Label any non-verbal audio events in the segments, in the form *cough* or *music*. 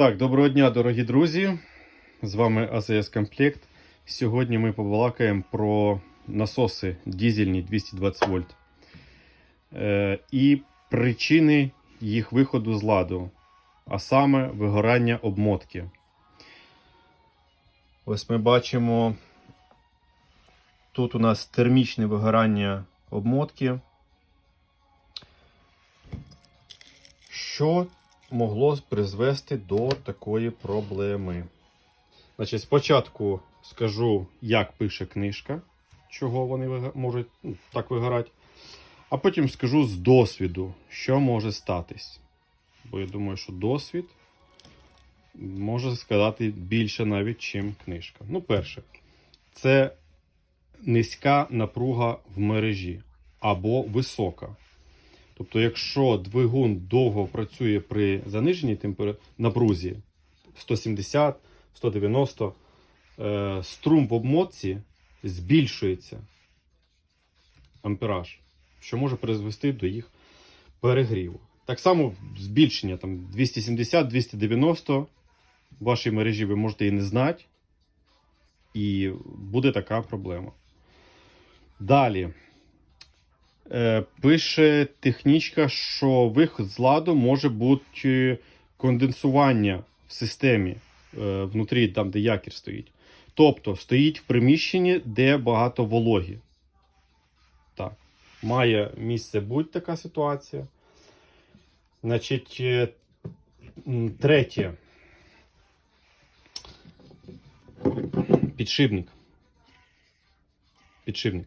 Так, доброго дня, дорогі друзі. З вами АЗС Комплект. Сьогодні ми побалакаємо про насоси дізельні 220 вольт е, і причини їх виходу з ладу, а саме вигорання обмотки. Ось ми бачимо, тут у нас термічне вигорання обмотки. Що могло призвести до такої проблеми? Значить, спочатку скажу, як пише книжка, чого вони можуть ну, так вигорати. А потім скажу з досвіду, що може статись. Бо я думаю, що досвід може сказати більше навіть, чим книжка. Ну, перше, це низька напруга в мережі або висока. Тобто, якщо двигун довго працює при заниженій темпера- напрузі 170, 190, е, струм в обмотці збільшується ампераж, що може призвести до їх перегріву. Так само збільшення там 270-290 в вашій мережі ви можете і не знати, і буде така проблема. Далі. Е, Пише технічка, що виход з ладу може бути конденсування в системі е, внутрі, там, де якір стоїть. Тобто стоїть в приміщенні, де багато вологі. Так, має місце бути така ситуація. Значить, е, третє. Підшипник. Підшипник.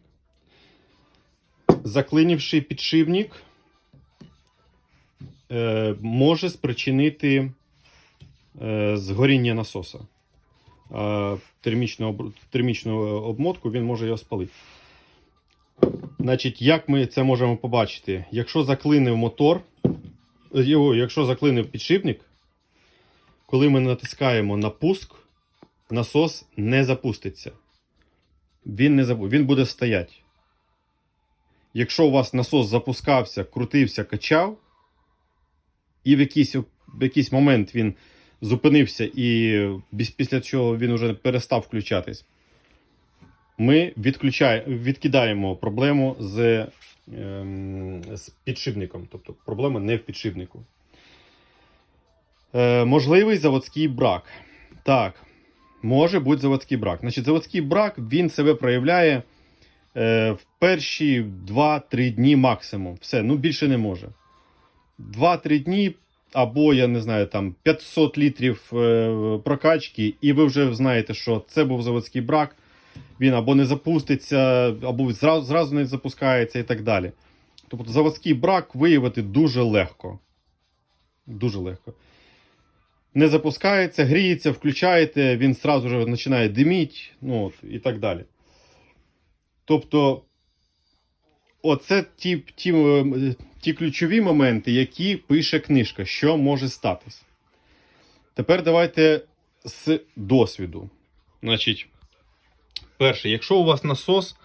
Заклинівший підшипник е, може спричинити е, згоріння насоса. Е, термічну, термічну обмотку він може його спалити. Значить, як ми це можемо побачити? Якщо заклинив мотор, якщо заклинив підшипник, коли ми натискаємо на пуск, насос не запуститься. Він, не запу... він буде стояти. Якщо у вас насос запускався, крутився, качав, і в якийсь, в якийсь момент він зупинився і після чого він вже перестав включатись, ми відкидаємо проблему з, ем, з підшипником. Тобто проблема не в підшипнику. Е, можливий заводський брак. Так, може бути заводський брак. Значить, заводський брак він себе проявляє е, в перші 2-3 дні максимум. Все, ну більше не може. 2-3 дні, або, я не знаю, там 500 літрів е, прокачки, і ви вже знаєте, що це був заводський брак. Він або не запуститься, або зразу, зразу не запускається і так далі. Тобто заводський брак виявити дуже легко. Дуже легко. Не запускається, гріється, включаєте, він зразу ж починає диміть, ну, от, і так далі. Тобто, оце ті, ті, е, ті ключові моменти, які пише книжка, що може статись. Тепер давайте з досвіду. Значить, перше, якщо у вас насос,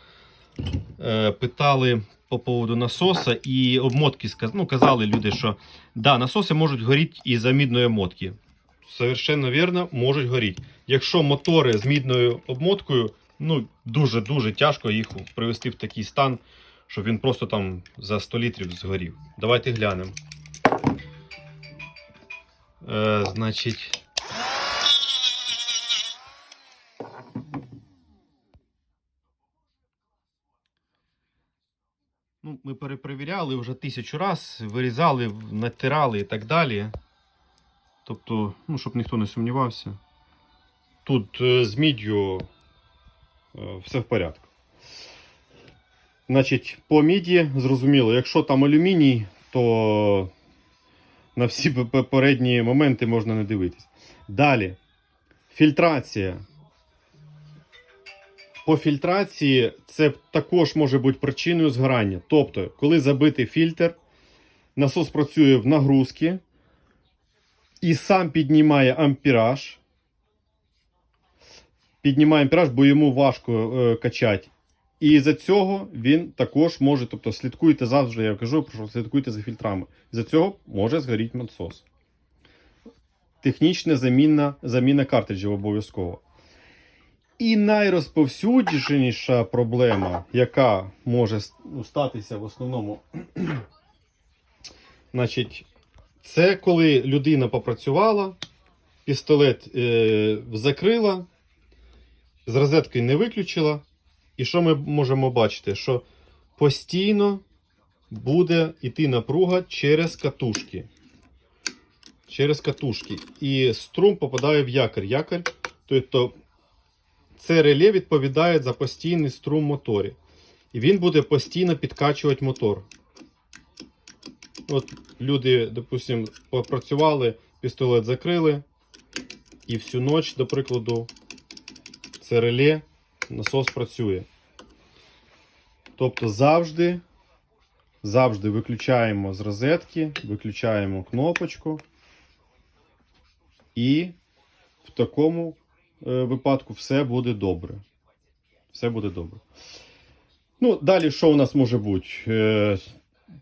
е, питали по поводу насоса і обмотки, ну, казали люди, що да, насоси можуть горіти і за мідної обмотки. Совершенно вірно, можуть горіти. Якщо мотори з мідною обмоткою, ну дуже-дуже тяжко їх привести в такий стан, щоб він просто там за 100 літрів згорів. Давайте глянемо. Е, значить. Ну, ми перепровіряли вже тисячу раз, вирізали, натирали і так далі. Тобто, ну, щоб ніхто не сумнівався. Тут е, з міддю е, все в порядку. Значить, по міді зрозуміло, якщо там алюміній, то на всі попередні моменти можна не дивитись. Далі. Фільтрація. По фільтрації це також може бути причиною згорання. Тобто, коли забитий фільтр, насос працює в нагрузки і сам піднімає ампераж. Піднімає ампераж, бо йому важко е, качати. І за цього він також може, тобто слідкуйте завжди, я кажу, слідкуйте за фільтрами. За цього може згоріти насос. технічна заміна, заміна картриджів обов'язково. І найрозповсюдженіша проблема, яка може ну, статися в основному, *clears throat* значить, це коли людина попрацювала, пістолет е, закрила, з розеткою не виключила. І що ми можемо бачити? Що постійно буде йти напруга через катушки. Через катушки. І струм попадає в якорь. Якорь, тобто це реле відповідає за постійний струм моторі. І він буде постійно підкачувати мотор. От люди, допустимо, попрацювали, пістолет закрили, і всю ніч, до прикладу, це реле, насос працює. Тобто завжди, завжди виключаємо з розетки, виключаємо кнопочку. І в такому е, випадку все буде добре. Все буде добре. Ну, далі, що у нас може бути? Е,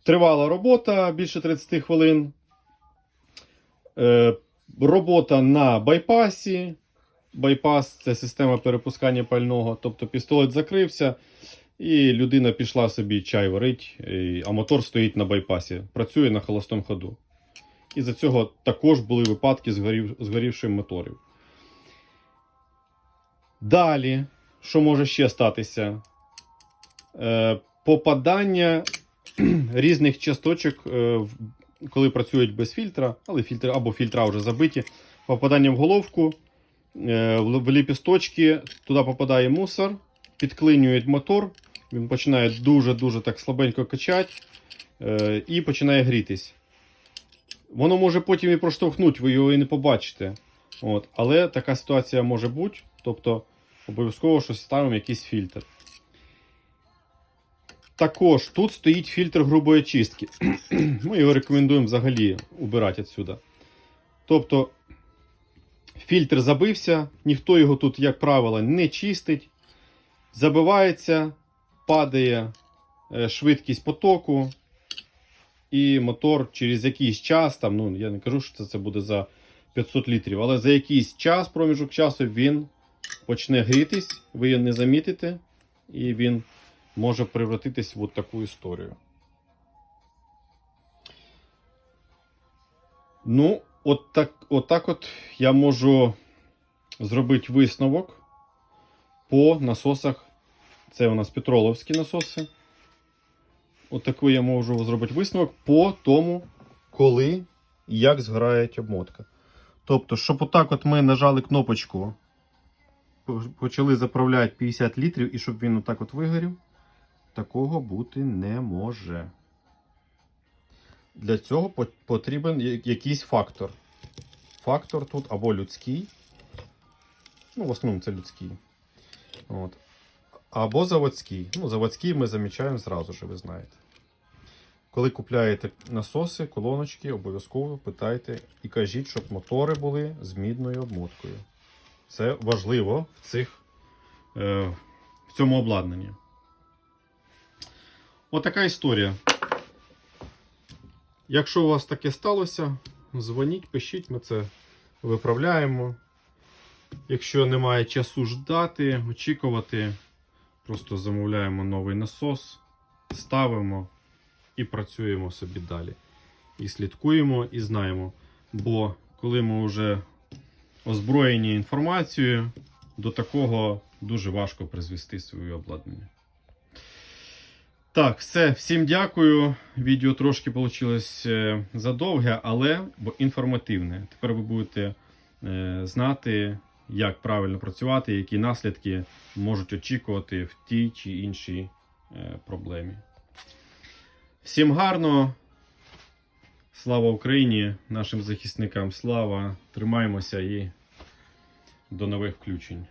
тривала робота більше 30 хвилин. Е, робота на байпасі. Байпас це система перепускання пального. Тобто пістолет закрився, і людина пішла собі чай варить, а мотор стоїть на байпасі, працює на холостому ходу. І за цього також були випадки згорів, моторів. Далі, що може ще статися? Е, попадання *clears throat* різних часточок, е, коли працюють без фільтра, але фільтри або фільтра вже забиті. Попадання в головку, е, в ліпісточки, туди попадає мусор, підклинюють мотор, він починає дуже-дуже так слабенько качати е, і починає грітись. Воно може потім і проштовхнути, ви його і не побачите. От. Але така ситуація може бути. Тобто обов'язково щось ставимо якийсь фільтр. Також тут стоїть фільтр грубої чистки. *clears throat* Ми його рекомендуємо взагалі убирати відсюди. Тобто, фільтр забився, ніхто його тут, як правило, не чистить. Забивається, падає е, швидкість потоку, і мотор через якийсь час, там, ну я не кажу, що це, це буде за 500 літрів, але за якийсь час, проміжок часу, він почне грітись, ви його не замітите, і він може превратитись в от таку історію. Ну, от так, от так от я можу зробити висновок по насосах. Це у нас петроловські насоси. От таку я можу зробити висновок по тому, коли і як згорає обмотка. Тобто, щоб отак от ми нажали кнопочку, почали заправляти 50 літрів, і щоб він отак от вигорів, такого бути не може. Для цього потрібен якийсь фактор. Фактор тут або людський. Ну, в основному це людський. От. Або заводський. Ну, заводський ми замічаємо зразу ж, ви знаєте. Коли купляєте насоси, колоночки, обов'язково питайте і кажіть, щоб мотори були з мідною обмоткою. Це важливо в, цих, е, в цьому обладнанні. Отака історія. Якщо у вас таке сталося, дзвоніть, пишіть, ми це виправляємо. Якщо немає часу ждати, очікувати, просто замовляємо новий насос, ставимо і працюємо собі далі. І слідкуємо, і знаємо. Бо коли ми вже озброєні інформацією, до такого дуже важко призвести своє обладнання. Так, все, всім дякую. Відео трошки вийшло задовге, але інформативне. Тепер ви будете е, знати, як правильно працювати, які наслідки можуть очікувати в тій чи іншій е, проблемі. Всім гарно. Слава Україні, нашим захисникам слава. Тримаємося і до нових включень.